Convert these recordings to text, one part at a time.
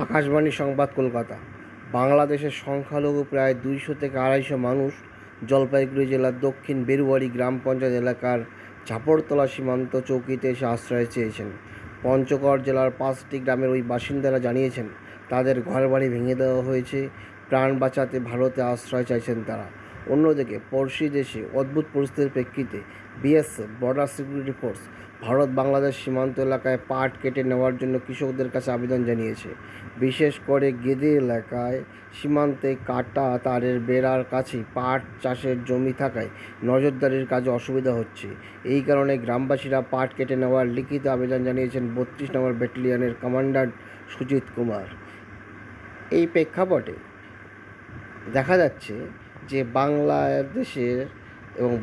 আকাশবাণী সংবাদ কলকাতা। বাংলাদেশের সংখ্যালঘু প্রায় দুইশো থেকে আড়াইশো মানুষ জলপাইগুড়ি জেলার দক্ষিণ বেরুয়ারি গ্রাম পঞ্চায়েত এলাকার ঝাপড়তলা সীমান্ত চৌকিতে এসে আশ্রয় চেয়েছেন। পঞ্চগড় জেলার পাঁচটি গ্রামের ওই বাসিন্দারা জানিয়েছেন, তাদের ঘরবাড়ি ভেঙে দেওয়া হয়েছে, প্রাণ বাঁচাতে ভারতে আশ্রয় চাইছেন তারা। অন্যদিকে পড়শি দেশে অদ্ভুত পরিস্থিতির প্রেক্ষিতে BSF border security force Bharat Bangladesh সীমান্ত এলাকায় পাট কেটে নেওয়ার জন্য কৃষকদের কাছে আবেদন জানিয়েছে। বিশেষ করে গেদে এলাকায় সীমান্তে কাটা তারের বেড়ার কাছে পাট চাষের জমি থাকায় নজরদারির কাজে অসুবিধা হচ্ছে। এই কারণে গ্রামবাসীরা পাট কেটে নেওয়ার লিখিত আবেদন জানিয়েছেন বত্রিশ নম্বর ব্যাটালিয়নের কমান্ডার সুজিত কুমার। এই প্রেক্ষাপটে দেখা যাচ্ছে যে বাংলাদেশের এবং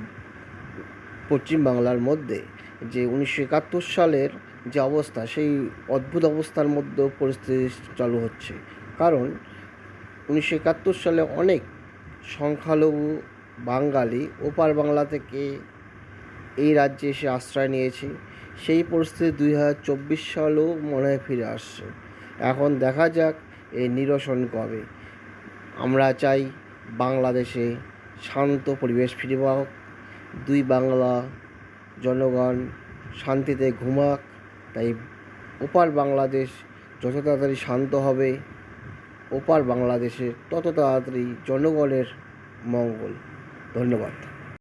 পশ্চিম বাংলার মধ্যে যে উনিশশো একাত্তর সালের যে অবস্থা, সেই অদ্ভুত অবস্থার মধ্যেও পরিস্থিতি চালু হচ্ছে। কারণ উনিশশো একাত্তর সালে অনেক সংখ্যালঘু বাঙালি ওপার বাংলা থেকে এই রাজ্যে এসে আশ্রয় নিয়েছে। সেই পরিস্থিতি দুই হাজার চব্বিশ সালেও মনে হয় ফিরে আসছে। এখন দেখা যাক এই নিরসন কবে। আমরা চাই বাংলাদেশে শান্ত পরিবেশ ফিরে পাক। দুই বাংলা জনগণ শান্তিতে ঘুমাক, তাই ওপার বাংলাদেশ যত তাড়াতাড়ি শান্ত হবে, ওপার বাংলাদেশের তত তাড়াতাড়ি জনগণের মঙ্গল। ধন্যবাদ।